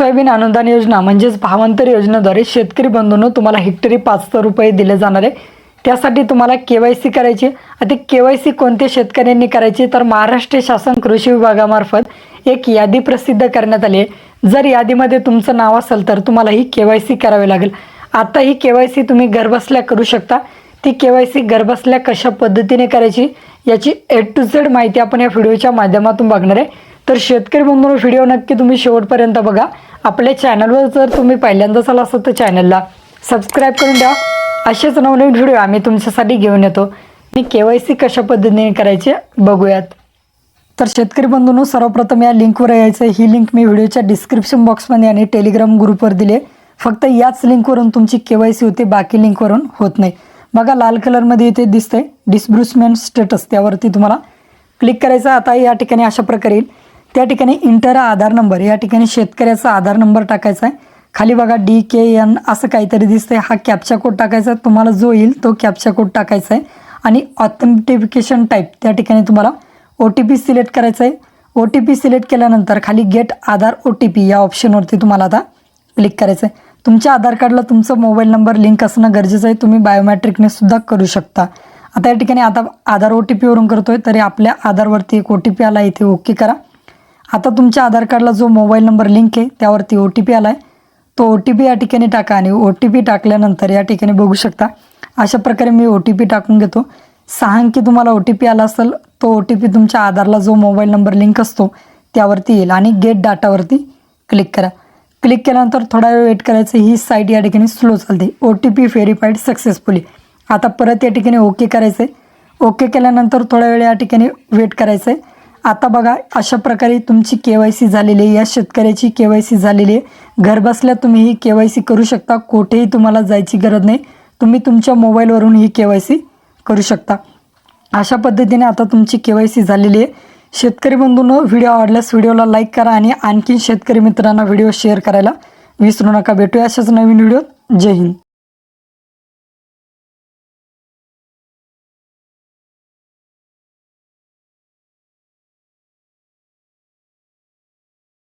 Soybean अनुदान योजना म्हणजेच भावांतर योजनेद्वारे शेतकरी बंधूंनो तुम्हाला हेक्टरी पाचशे रुपये दिले जाणार आहे. त्यासाठी तुम्हाला के वाय सी करायची आता के वाय सी कोणत्या शेतकऱ्यांनी करायची तर महाराष्ट्र शासन कृषी विभागामार्फत एक यादी प्रसिद्ध करण्यात आली आहे. जर यादीमध्ये तुमचं नाव असेल तर तुम्हाला ही के वाय सी करावी लागेल. आता ही के वाय सी तुम्ही घरबसल्या करू शकता. ती के वाय सी घरबसल्या कशा पद्धतीने करायची याची ए टू झेड माहिती आपण या व्हिडिओच्या माध्यमातून बघणार आहे. तर शेतकरी बंधू व्हिडिओ नक्की तुम्ही शेवटपर्यंत बघा. आपल्या चॅनलवर जर तुम्ही पहिल्यांदाच आला असाल तर चॅनलला सबस्क्राईब करून द्या असेच नवनवीन व्हिडिओ आम्ही तुमच्यासाठी घेऊन येतो. आणि के वाय सी कशा पद्धतीने करायचे बघूयात. तर शेतकरी बंधूंनो सर्वप्रथम या लिंकवर यायचं आहे. ही लिंक मी व्हिडिओच्या डिस्क्रिप्शन बॉक्समध्ये आणि टेलिग्राम ग्रुपवर दिले फक्त याच लिंकवरून तुमची के वाय सी होते बाकी लिंकवरून होत नाही. बघा लाल कलरमध्ये इथे दिसतंय. डिस्ब्रुसमेंट स्टेटस त्यावरती तुम्हाला क्लिक करायचं. आता या ठिकाणी अशा प्रकारे येईल. त्या ठिकाणी इंटर आधार नंबर या ठिकाणी शेतकऱ्याचा आधार नंबर टाकायचा आहे. खाली बघा डी के एन असं काहीतरी दिसतंय. हा कॅप्चा कोड टाकायचा आहे. तुम्हाला जो येईल तो कॅप्चा कोड टाकायचा आहे. आणि ऑथेंटिफिकेशन टाईप त्या ठिकाणी तुम्हाला ओ टी पी सिलेक्ट करायचं आहे. ओ टी पी सिलेक्ट केल्यानंतर खाली get Aadhaar O T P या ऑप्शनवरती तुम्हाला आता क्लिक करायचं आहे. तुमच्या आधार कार्डला तुमचा मोबाईल नंबर लिंक असणं गरजेचं आहे. तुम्ही बायोमॅट्रिकने सुद्धा करू शकता. आता या ठिकाणी आता आधार ओ टी पीवरून करतो आहे तरी आपल्या आधारवरती एक ओ टी पी आला इथे ओके करा. आता तुमच्या आधार कार्डला जो मोबाईल नंबर लिंक आहे त्यावरती ओ टी पी आला आहे तो ओ टी पी या ठिकाणी टाका आणि ओ टी पी टाकल्यानंतर या ठिकाणी बघू शकता. अशा प्रकारे मी ओ टी पी टाकून घेतो. सहा अंकी तुम्हाला ओ टी पी आला असेल तो ओ टी पी तुमच्या आधारला जो मोबाईल नंबर लिंक असतो त्यावरती येईल आणि गेट डाटावरती क्लिक करा. क्लिक केल्यानंतर थोडा वेळ वेट करायचं ही साईट या ठिकाणी स्लो चालते. O T P verified successfully आता परत या ठिकाणी ओके करायचं आहे ओके केल्यानंतर थोड्या वेळ या ठिकाणी वेट करायचं आहे आता बघा अशा प्रकारे तुमची के वाय सी झालेली आहे. या शेतकऱ्याची के वाय सी झालेली आहे. घरबसल्या तुम्ही ही के वाय सी करू शकता. कुठेही तुम्हाला जायची गरज नाही. तुम्ही तुमच्या मोबाईलवरून ही के वाय सी करू शकता. अशा पद्धतीने आता तुमची के वाय सी झालेली आहे. शेतकरी बंधूंनो व्हिडिओ आवडल्यास व्हिडिओला लाईक करा आणि आणखी शेतकरी मित्रांना व्हिडिओ शेअर करायला विसरू नका. भेटूया अशाच नवीन व्हिडिओ जय हिंद.